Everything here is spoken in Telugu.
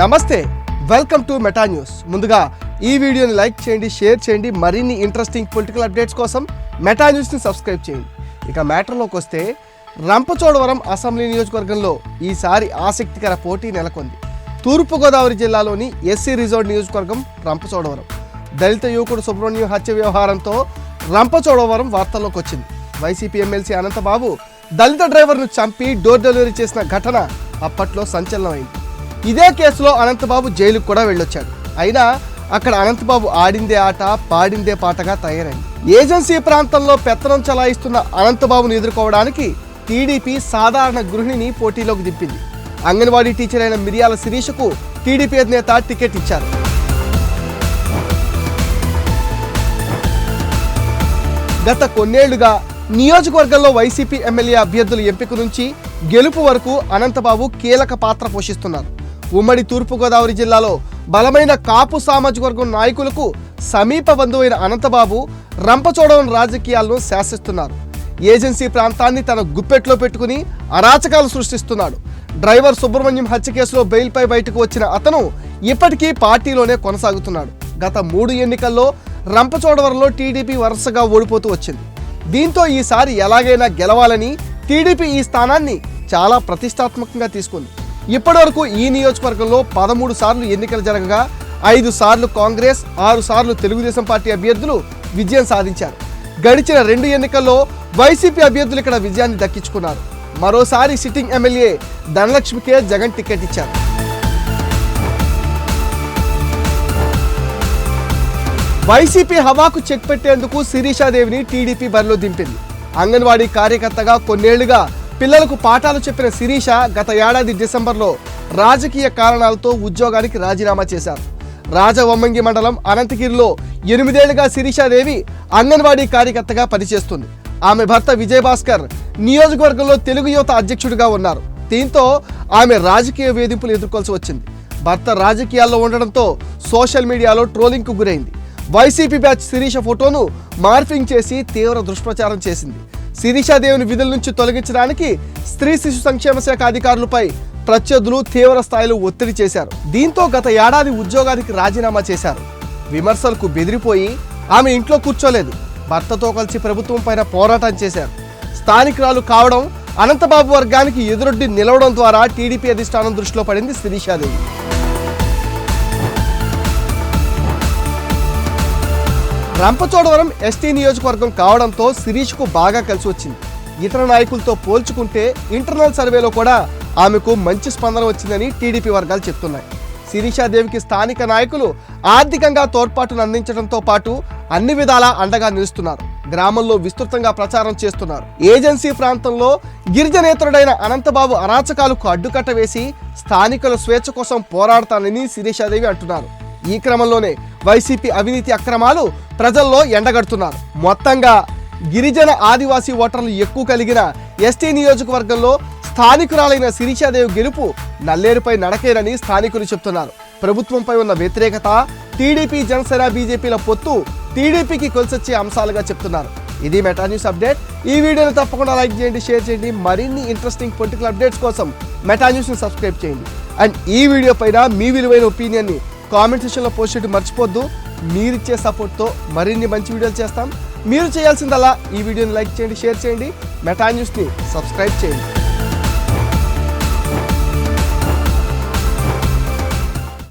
నమస్తే వెల్కమ్ టు మెటా న్యూస్ ముందుగా ఈ వీడియోని లైక్ చేయండి షేర్ చేయండి మరిన్ని ఇంట్రెస్టింగ్ పొలిటికల్ అప్డేట్స్ కోసం మెటా న్యూస్ని సబ్స్క్రైబ్ చేయండి. ఇక మ్యాటర్లోకి వస్తే రంపచోడవరం అసెంబ్లీ నియోజకవర్గంలో ఈసారి ఆసక్తికర పోటీ నెలకొంది. తూర్పుగోదావరి జిల్లాలోని ఎస్సీ రిజర్వ్ నియోజకవర్గం రంపచోడవరం. దళిత యువకుడు సుబ్రహ్మణ్యం హత్య వ్యవహారంతో రంపచోడవరం వార్తల్లోకి వచ్చింది. వైసీపీ ఎమ్మెల్సీ అనంతబాబు దళిత డ్రైవర్ను చంపి డోర్ డెలివరీ చేసిన ఘటన అప్పట్లో సంచలనమైంది. ఇదే కేసులో అనంతబాబు జైలుకు కూడా వెళ్ళొచ్చాడు. అయినా అక్కడ అనంతబాబు ఆడిందే ఆట పాడిందే పాటగా తయారైంది. ఏజెన్సీ ప్రాంతంలో పెత్తనం చలాయిస్తున్న అనంతబాబును ఎదుర్కోవడానికి టీడీపీ సాధారణ గృహిణిని పోటీలోకి దింపింది. అంగన్వాడీ టీచర్ అయిన మిరియాల శిరీషకు టీడీపీ అధినేత టికెట్ ఇచ్చారు. గత కొన్నేళ్ళుగా నియోజకవర్గంలో వైసీపీ ఎమ్మెల్యే అభ్యర్థుల ఎంపిక నుంచి గెలుపు వరకు అనంతబాబు కీలక పాత్ర పోషిస్తున్నారు. ఉమ్మడి తూర్పుగోదావరి జిల్లాలో బలమైన కాపు సామాజిక వర్గం నాయకులకు సమీప బంధువైన అనంతబాబు రంపచోడవరం రాజకీయాలను శాసిస్తున్నారు. ఏజెన్సీ ప్రాంతాన్ని తన గుప్పెట్లో పెట్టుకుని అరాచకాలు సృష్టిస్తున్నాడు. డ్రైవర్ సుబ్రహ్మణ్యం హత్య కేసులో బెయిల్పై బయటకు వచ్చిన అతను ఇప్పటికీ పార్టీలోనే కొనసాగుతున్నాడు. గత మూడు ఎన్నికల్లో రంపచోడవరంలో టీడీపీ వరుసగా ఓడిపోతూ వచ్చింది. దీంతో ఈసారి ఎలాగైనా గెలవాలని టీడీపీ ఈ స్థానాన్ని చాలా ప్రతిష్టాత్మకంగా తీసుకుంది. ఇప్పటివరకు ఈ నియోజకవర్గంలో పదమూడు సార్లు ఎన్నికలు జరగగా ఐదు సార్లు కాంగ్రెస్ ఆరు సార్లు తెలుగుదేశం పార్టీ అభ్యర్థులు విజయం సాధించారు. గడిచిన రెండు ఎన్నికల్లో వైసీపీ అభ్యర్థులు ఇక్కడ విజయాన్ని దక్కించుకున్నారు. మరోసారి సిట్టింగ్ ఎమ్మెల్యే ధనలక్ష్మికే జగన్ టికెట్ ఇచ్చారు. వైసీపీ హవాకు చెక్ పెట్టేందుకు శిరీషాదేవిని టీడీపీ బరిలో దింపింది. అంగన్వాడీ కార్యకర్తగా కొన్నేళ్ళుగా పిల్లలకు పాఠాలు చెప్పిన శిరీష గత ఏడాది డిసెంబర్లో రాజకీయ కారణాలతో ఉద్యోగానికి రాజీనామా చేశారు. రాజవమ్మంగి మండలం అనంతగిరిలో ఎనిమిదేళ్ళుగా శిరీషాదేవి అంగన్వాడీ కార్యకర్తగా పనిచేస్తుంది. ఆమె భర్త విజయభాస్కర్ నియోజకవర్గంలో తెలుగు యువత అధ్యక్షుడిగా ఉన్నారు. దీంతో ఆమె రాజకీయ వేధింపులు ఎదుర్కోవాల్సి వచ్చింది. భర్త రాజకీయాల్లో ఉండడంతో సోషల్ మీడియాలో ట్రోలింగ్కు గురైంది. వైసీపీ బ్యాచ్ శిరీష ఫోటోను మార్ఫింగ్ చేసి తీవ్ర దుష్ప్రచారం చేసింది. శిరీషాదేవిని విధుల నుంచి తొలగించడానికి స్త్రీ శిశు సంక్షేమ శాఖ అధికారులపై ప్రత్యర్థులు తీవ్ర స్థాయిలో ఒత్తిడి చేశారు. దీంతో గత ఏడాది ఉద్యోగానికి రాజీనామా చేశారు. విమర్శలకు బెదిరిపోయి ఆమె ఇంట్లో కూర్చోలేదు. భర్తతో కలిసి ప్రభుత్వం పైన పోరాటం చేశారు. స్థానికురాలు కావడం అనంతబాబు వర్గానికి ఎదురొడ్డి నిలవడం ద్వారా టీడీపీ అధిష్టానం దృష్టిలో పడింది శిరీషాదేవి రంపచోడవరం ఎస్టీ నియోజకవర్గం కావడంతో శిరీష్కు బాగా కలిసి వచ్చింది. ఇతర నాయకులతో పోల్చుకుంటే ఇంటర్నల్ సర్వేలో కూడా ఆమెకు మంచి స్పందన వచ్చిందని టీడీపీ వర్గాలు చెప్తున్నాయి. శిరీషాదేవికి స్థానిక నాయకులు ఆర్థికంగా తోడ్పాటును అందించడంతో పాటు అన్ని విధాలా అండగా నిలుస్తున్నారు. గ్రామంలో విస్తృతంగా ప్రచారం చేస్తున్నారు. ఏజెన్సీ ప్రాంతంలో గిరిజనేతరుడైన అనంతబాబు అరాచకాలకు అడ్డుకట్ట వేసి స్థానికుల స్వేచ్ఛ కోసం పోరాడతానని శిరీషాదేవి అంటున్నారు. ఈ క్రమంలోనే వైసీపీ అవినీతి అక్రమాలు ప్రజల్లో ఎండగడుతున్నారు. మొత్తంగా గిరిజన ఆదివాసీ ఓటర్లు ఎక్కువ కలిగిన ఎస్టీ నియోజకవర్గంలో స్థానికురాలైన శిరీషాదేవి గెలుపు నల్లేరుపై నడకేరని స్థానికులు చెప్తున్నారు. ప్రభుత్వంపై ఉన్న వ్యతిరేకత టీడీపీ జనసేన బీజేపీల పొత్తు టీడీపీకి కొలిసొచ్చే అంశాలుగా చెప్తున్నారు. ఇది మెటా న్యూస్ అప్డేట్. ఈ వీడియోని తప్పకుండా లైక్ చేయండి షేర్ చేయండి. మరిన్ని ఇంట్రెస్టింగ్ పొలిటికల్ అప్డేట్స్ కోసం మెటా న్యూస్ని సబ్స్క్రైబ్ చేయండి. అండ్ ఈ వీడియో పైన మీ విలువైన ఒపీనియన్ని కామెంట్ సెక్షన్లో పోస్ట్ చేయడం మర్చిపోద్దు. మీరిచ్చే సపోర్ట్తో మరిన్ని మంచి వీడియోలు చేస్తాం. మీరు చేయాల్సిందల్లా ఈ వీడియోని లైక్ చేయండి షేర్ చేయండి. మెటా న్యూస్ని సబ్స్క్రైబ్ చేయండి.